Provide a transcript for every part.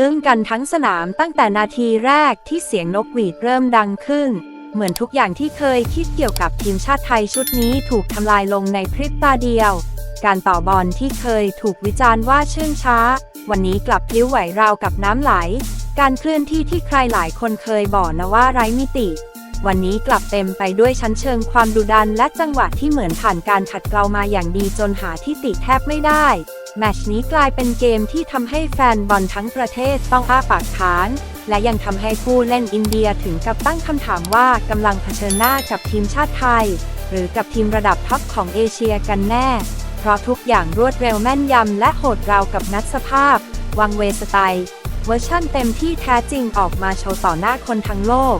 อึ้งกันทั้งสนามตั้งแต่นาทีแรกที่เสียงนกหวีดเริ่มดังขึ้น เหมือนทุกอย่างที่เคยคิดเกี่ยวกับทีมชาติไทยชุดนี้ถูกทำลายลงในพริบตาเดียว การต่อบอลที่เคยถูกวิจารณ์ว่าเชื่องช้า วันนี้กลับพลิ้วไหวราวกับน้ำไหล การเคลื่อนที่ที่ใครหลายคนเคยบอกนะว่าไร้มิติ วันนี้กลับเต็มไปด้วยชั้นเชิงความดุดันและจังหวะที่เหมือนผ่านการขัดเกลามาอย่างดีจนหาที่ติแทบไม่ได้ แมตชนี้กลายเป็นเกมที่ทำให้แฟนบอลทั้งประเทศต้องอ้าปากค้าง และยังทำให้ผู้เล่นอินเดียถึงกับตั้งคำถามว่ากำลังเผชิญหน้ากับทีมชาติไทย หรือกับทีมระดับท็อปของเอเชียกันแน่ เพราะทุกอย่างรวดเร็วแม่นยำและโหดราวกับนัดสภาพ วังเวสไตล์เวอร์ชั่นเต็มที่แท้จริงออกมาโชว์ต่อหน้าคนทั้งโลก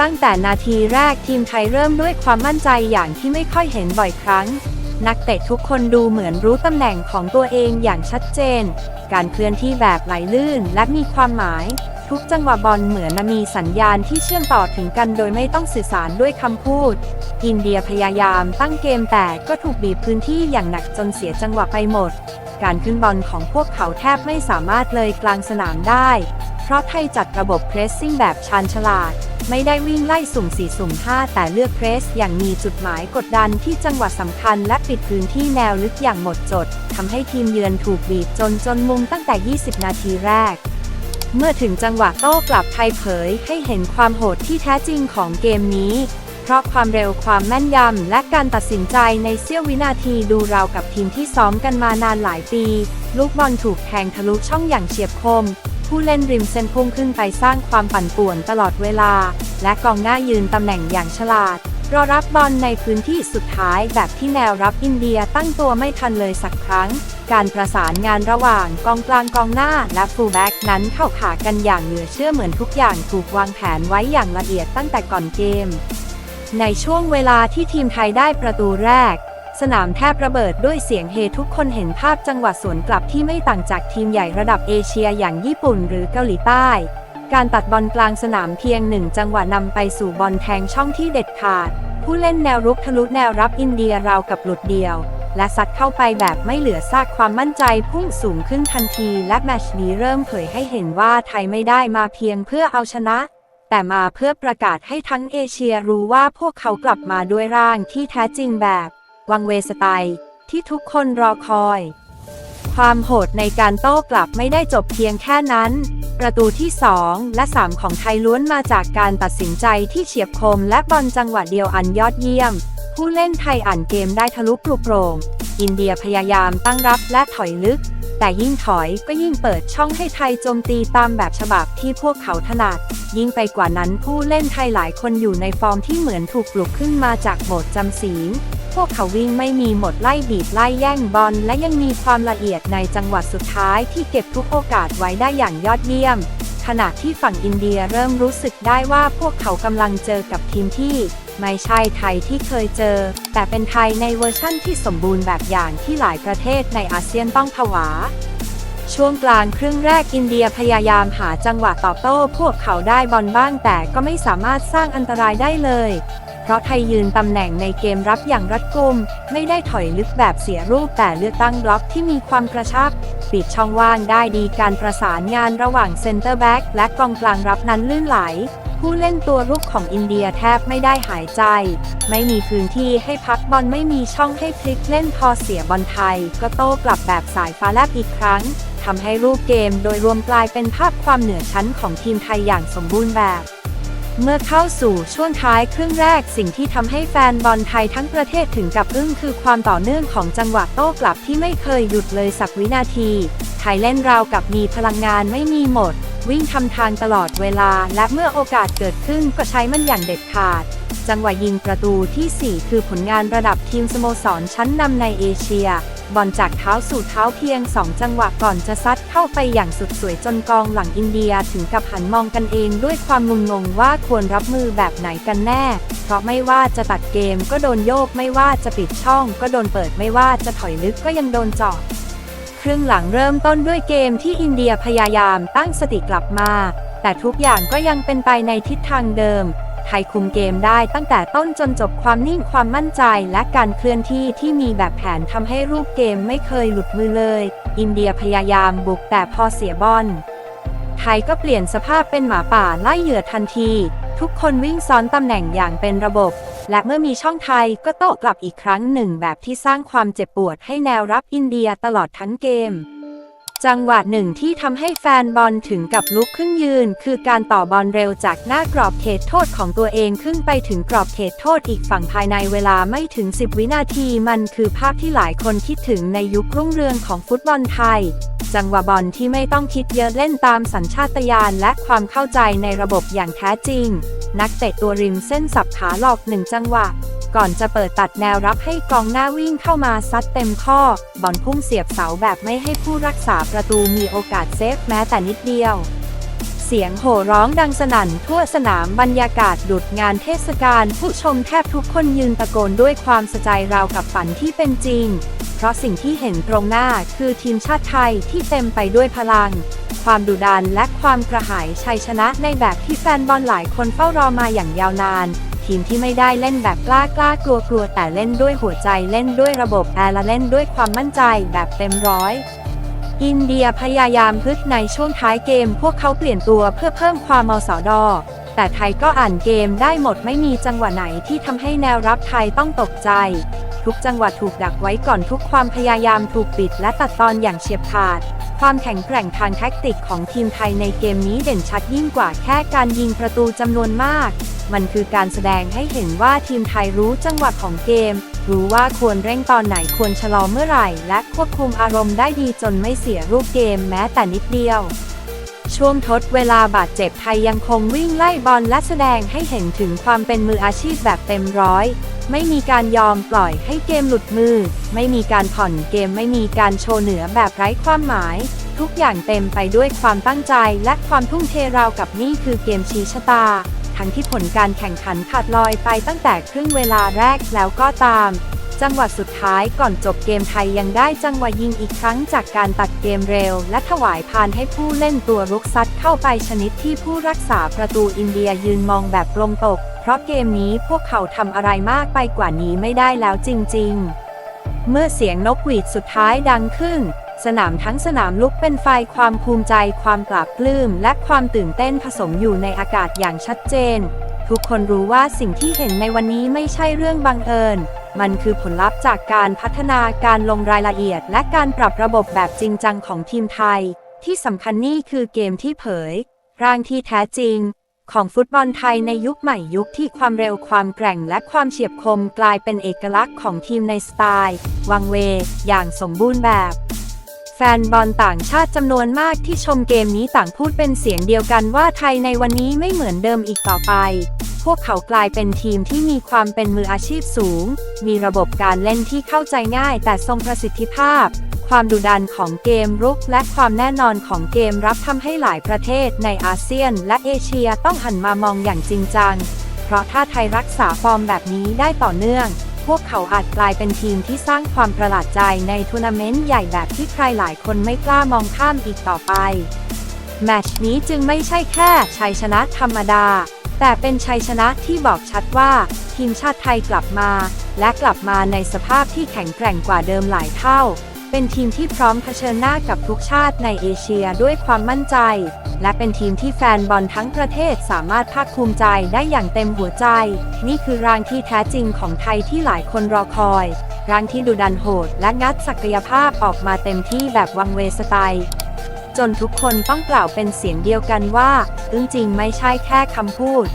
ตั้งแต่นาทีแรกทีมไทยเริ่มด้วยความมั่นใจอย่างที่ไม่ค่อยเห็นบ่อยครั้ง นักเตะทุกคนดูเหมือนรู้ตำแหน่งของตัวเองอย่างชัดเจน การเคลื่อนที่แบบไหลลื่นและมีความหมาย ทุกจังหวะบอลเหมือนมีสัญญาณที่เชื่อมต่อถึงกันโดยไม่ต้องสื่อสารด้วยคำพูด อินเดียพยายามตั้งเกมแต่ก็ถูกบีบพื้นที่อย่างหนักจนเสียจังหวะไปหมด การขึ้นบอลของพวกเขาแทบไม่สามารถเลยกลางสนามได้ เพราะไทยจัดระบบเพรสซิ่งแบบชาญฉลาด ไม่ได้วิ่งไล่สุ่ม 4 สุ่ม 5 แต่เลือกเพรสอย่างมีจุดหมายกดดันที่จังหวะสำคัญและปิดพื้นที่แนวลึกอย่างหมดจดทำให้ทีมเยือนถูกบีบจนจนมุมตั้งแต่ 20 นาทีแรก เมื่อถึงจังหวะโต้กลับไทยเผยให้เห็นความโหดที่แท้จริงของเกมนี้ เพราะความเร็วความแม่นยำและการตัดสินใจในเสี้ยววินาทีดูราวกับทีมที่ซ้อมกันมานานหลายปี ลูกบอลถูกแทงทะลุช่องอย่างเฉียบคม ผู้เล่นริมเส้นพุ่งขึ้นไปสร้างความปั่นป่วนตลอดเวลา และกองหน้ายืนตำแหน่งอย่างฉลาด รอรับบอลในพื้นที่สุดท้ายแบบที่แนวรับอินเดียตั้งตัวไม่ทันเลยสักครั้ง การประสานงานระหว่างกองกลางกองหน้าและฟูลแบ็กนั้นเข้าขากันอย่างเหลือเชื่อเหมือนทุกอย่างถูกวางแผนไว้อย่างละเอียดตั้งแต่ก่อนเกม ในช่วงเวลาที่ทีมไทยได้ประตูแรก สนามแทบระเบิดด้วยเสียงเฮทุกคนเห็นภาพจังหวะสวนกลับที่ไม่ต่างจากทีมใหญ่ระดับเอเชียอย่างญี่ปุ่นหรือเกาหลีใต้ การตัดบอลกลางสนามเพียงหนึ่งจังหวะนำไปสู่บอลแทงช่องที่เด็ดขาด ผู้เล่นแนวรุกทะลุแนวรับอินเดียราวกับหลุดเดียว และซัดเข้าไปแบบไม่เหลือซากความมั่นใจพุ่งสูงขึ้นทันทีและแมชนี้เริ่มเผยให้เห็นว่าไทยไม่ได้มาเพียงเพื่อเอาชนะแต่มาเพื่อประกาศให้ทั้งเอเชียรู้ว่าพวกเขากลับมาด้วยร่างที่แท้จริงแบบ วังเวสไตล์ที่ทุกคนรอคอย ความโหดในการโต้กลับไม่ได้จบเพียงแค่นั้น ประตูที่ 2 และ 3 ของไทยล้วนมาจากการตัดสินใจที่เฉียบคมและบอลจังหวะเดียวอันยอดเยี่ยม ผู้เล่นไทยอ่านเกมได้ทะลุปลุกโปร่งอินเดียพยายามตั้งรับและถอยลึก แต่ยิ่งถอยก็ยิ่งเปิดช่องให้ไทยโจมตีตามแบบฉบับที่พวกเขาถนัด ยิ่งไปกว่านั้นผู้เล่นไทยหลายคนอยู่ในฟอร์มที่เหมือนถูกปลุกขึ้นมาจากโหมดจำศีล พวกเขาวิ่งไม่มีหมดไล่บีบไล่แย่งบอลและยังมีความละเอียดในจังหวะสุดท้ายที่เก็บทุกโอกาสไว้ได้อย่างยอดเยี่ยม ขณะที่ฝั่งอินเดียเริ่มรู้สึกได้ว่าพวกเขากำลังเจอกับทีมที่ ไม่ใช่ไทยที่เคยเจอ แต่เป็นไทยในเวอร์ชั่นที่สมบูรณ์แบบอย่างที่หลายประเทศในอาเซียนต้องผวาช่วงกลางครึ่งแรกอินเดียพยายามหาจังหวะตอบโต้ พวกเขาได้บอลบ้างแต่ก็ไม่สามารถสร้างอันตรายได้เลย เพราะไทยยืนตำแหน่งในเกมรับอย่างรัดกุม ไม่ได้ถอยลึกแบบเสียรูปแต่เลือกตั้งบล็อกที่มีความกระชับ ปิดช่องว่างได้ดีการประสานงานระหว่างเซนเตอร์แบ็กและกองกลางรับนั้นลื่นไหล ผู้เล่นตัวรุกของอินเดียแทบไม่ได้หายใจ ไม่มีพื้นที่ให้พักบอลไม่มีช่องให้พลิกเล่นพอเสียบอลไทย ก็โต้กลับแบบสายฟ้าแลบอีกครั้งทำให้รูปเกมโดยรวมกลายเป็นภาพความเหนือชั้นของทีมไทยอย่างสมบูรณ์แบบ เมื่อเข้าสู่ช่วงท้ายครึ่งแรกสิ่งที่ทำให้แฟนบอลไทยทั้งประเทศถึงกับอึ้งคือความต่อเนื่องของจังหวะโต้กลับที่ไม่เคยหยุดเลยสักวินาที ไทยเล่นราวกับมีพลังงานไม่มีหมด วิ่งทำทางตลอดเวลาและเมื่อโอกาสเกิดขึ้นก็ใช้มันอย่างเด็ดขาด จังหวะยิงประตูทีสี่4 คือผลงานระดับทีมสโมสรชั้นนำในเอเชีย บอลจากเท้าสู่เท้าเพียง 2 จังหวะก่อนจะซัดเข้าไปอย่างสุดสวยจนกองหลังอินเดียถึงกับหันมองกันเองด้วยความงุนงงว่าควรรับมือแบบไหนกันแน่ เพราะไม่ว่าจะตัดเกมก็โดนโยกไม่ว่าจะปิดช่องก็โดนเปิดไม่ว่าจะถอยลึกก็ยังโดนเจาะครึ่งหลังเริ่มต้นด้วยเกมที่อินเดียพยายามตั้งสติกลับมา แต่ทุกอย่างก็ยังเป็นไปในทิศทางเดิม ไทยคุมเกมได้ตั้งแต่ต้นจนจบความนิ่งความมั่นใจและการเคลื่อนที่ที่มีแบบแผนทำให้รูปเกมไม่เคยหลุดมือเลย อินเดียพยายามบุกแต่พอเสียบอลไทยก็เปลี่ยนสภาพเป็นหมาป่าไล่เหยื่อทันที ทุกคนวิ่งซ้อนตำแหน่งอย่างเป็นระบบ และเมื่อมีช่องไทยก็โต้กลับอีกครั้งหนึ่งแบบที่สร้างความเจ็บปวดให้แนวรับอินเดียตลอดทั้งเกม จังหวะหนึ่งที่ทำให้แฟนบอลถึงกับลุกขึ้นยืน คือการต่อบอลเร็วจากหน้ากรอบเขตโทษของตัวเองขึ้นไปถึงกรอบเขตโทษอีกฝั่งภายในเวลาไม่ถึง 10 วินาทีมันคือภาพที่หลายคนคิดถึงในยุครุ่งเรืองของฟุตบอลไทย จังหวะบอลที่ไม่ต้องคิดเยอะเล่นตามสัญชาตญาณและความเข้าใจในระบบอย่างแท้จริง นักเตะตัวริมเส้นสับขาหลอกหนึ่งจังหวะ ก่อนจะเปิดตัดแนวรับให้กองหน้าวิ่งเข้ามาซัดเต็มข้อ บอลพุ่งเสียบเสาแบบไม่ให้ผู้รักษาประตูมีโอกาสเซฟแม้แต่นิดเดียว เสียงโห่ร้องดังสนั่นทั่วสนามบรรยากาศดุดงานเทศกาลผู้ชมแทบทุกคนยืนตะโกนด้วยความสะใจราวกับฝันที่เป็นจริง เพราะสิ่งที่เห็นตรงหน้าคือทีมชาติไทยที่เต็มไปด้วยพลังความดุดันและความกระหายชัยชนะในแบบที่แฟนบอลหลายคนเฝ้ารอมาอย่างยาวนาน ทีมที่ไม่ได้เล่นแบบกล้ากล้ากลัวกลัวแต่เล่นด้วยหัวใจเล่นด้วยระบบแอร์และเล่นด้วยความมั่นใจแบบเต็มร้อยอินเดียพยายามพึกในช่วงท้ายเกม พวกเขาเปลี่ยนตัวเพื่อเพิ่มความมสอดแต่ไทยก็อ่านเกมได้หมดไม่มีจังหวะไหนที่ทำให้แนวรับไทยต้องตกใจ ทุกจังหวะถูกดักไว้ก่อนทุกความพยายามถูกปิดและตัดตอนอย่างเฉียบขาด ความแข็งแกร่งทางแท็กติกของทีมไทยในเกมนี้เด่นชัดยิ่งกว่าแค่การยิงประตูจำนวนมาก มันคือการแสดงให้เห็นว่าทีมไทยรู้จังหวะของเกม รู้ว่าควรเร่งตอนไหนควรชะลอเมื่อไหร่ และควบคุมอารมณ์ได้ดีจนไม่เสียรูปเกมแม้แต่นิดเดียว ช่วงทดเวลาบาดเจ็บไทยยังคงวิ่งไล่บอลและแสดงให้เห็นถึงความเป็นมืออาชีพแบบเต็มร้อยไม่มีการยอมปล่อยให้เกมหลุดมือ ไม่มีการผ่อนเกมไม่มีการโชว์เหนือแบบไร้ความหมาย ทุกอย่างเต็มไปด้วยความตั้งใจและความทุ่มเทราวกับนี่คือเกมชี้ชะตา ทั้งที่ผลการแข่งขันขาดลอยไปตั้งแต่ครึ่งเวลาแรกแล้วก็ตาม จังหวะสุดท้ายก่อนจบเกมไทยยังได้จังหวะยิงอีกครั้งจากการตัดเกมเร็ว และถวายพานให้ผู้เล่นตัวรุกซัดเข้าไปชนิดที่ผู้รักษาประตูอินเดียยืนมองแบบลมตก เพราะเกมนี้พวกเขาทำอะไรมากไปกว่านี้ไม่ได้แล้วจริง ๆ เมื่อเสียงนกหวีดสุดท้ายดังขึ้น สนามทั้งสนามลุกเป็นไฟความภูมิใจ ความปราบปลื้ม และความตื่นเต้นผสมอยู่ในอากาศอย่างชัดเจน ทุกคนรู้ว่าสิ่งที่เห็นในวันนี้ไม่ใช่เรื่องบังเอิญ มันคือผลลัพธ์จากการพัฒนาการลงรายละเอียด และการปรับระบบแบบจริงจังของทีมไทย ที่สำคัญนี่คือเกมที่เผย ร่างที่แท้จริง ของฟุตบอลไทยในยุคใหม่ยุคที่ความเร็วความแกร่งและความเฉียบคมกลายเป็นเอกลักษณ์ของทีมในสไตล์ วังเว อย่างสมบูรณ์แบบ แฟนบอลต่างชาติจำนวนมากที่ชมเกมนี้ต่างพูดเป็นเสียงเดียวกันว่าไทยในวันนี้ไม่เหมือนเดิมอีกต่อไป พวกเขากลายเป็นทีมที่มีความเป็นมืออาชีพสูง มีระบบการเล่นที่เข้าใจง่ายแต่ทรงประสิทธิภาพ ความดุดันของเกมรุกและความแน่นอนของเกมรับทำให้หลายประเทศในอาเซียนและเอเชียต้องหันมามองอย่างจริงจัง เพราะถ้าไทยรักษาฟอร์มแบบนี้ได้ต่อเนื่อง พวกเขาอาจกลายเป็นทีมที่สร้างความประหลาดใจในทัวร์นาเมนต์ใหญ่แบบที่ใครหลายคนไม่กล้ามองข้ามอีกต่อไป แมตช์นี้จึงไม่ใช่แค่ชัยชนะธรรมดา แต่เป็นชัยชนะที่บอกชัดว่า ทีมชาติไทยกลับมา และกลับมาในสภาพที่แข็งแกร่งกว่าเดิมหลายเท่า เป็นทีมที่พร้อมเผชิญหน้ากับทุกชาติในเอเชียด้วยความมั่นใจ และเป็นทีมที่แฟนบอลทั้งประเทศสามารถภาคภูมิใจได้อย่างเต็มหัวใจ นี่คือรางที่แท้จริงของไทยที่หลายคนรอคอยรางที่ดุดันโหด และงัดศักยภาพออกมาเต็มที่แบบวังเวสไตล์จนทุกคนต้องกล่าวเป็นเสียงเดียวกันว่าอึ้งจริงไม่ใช่แค่คำพูด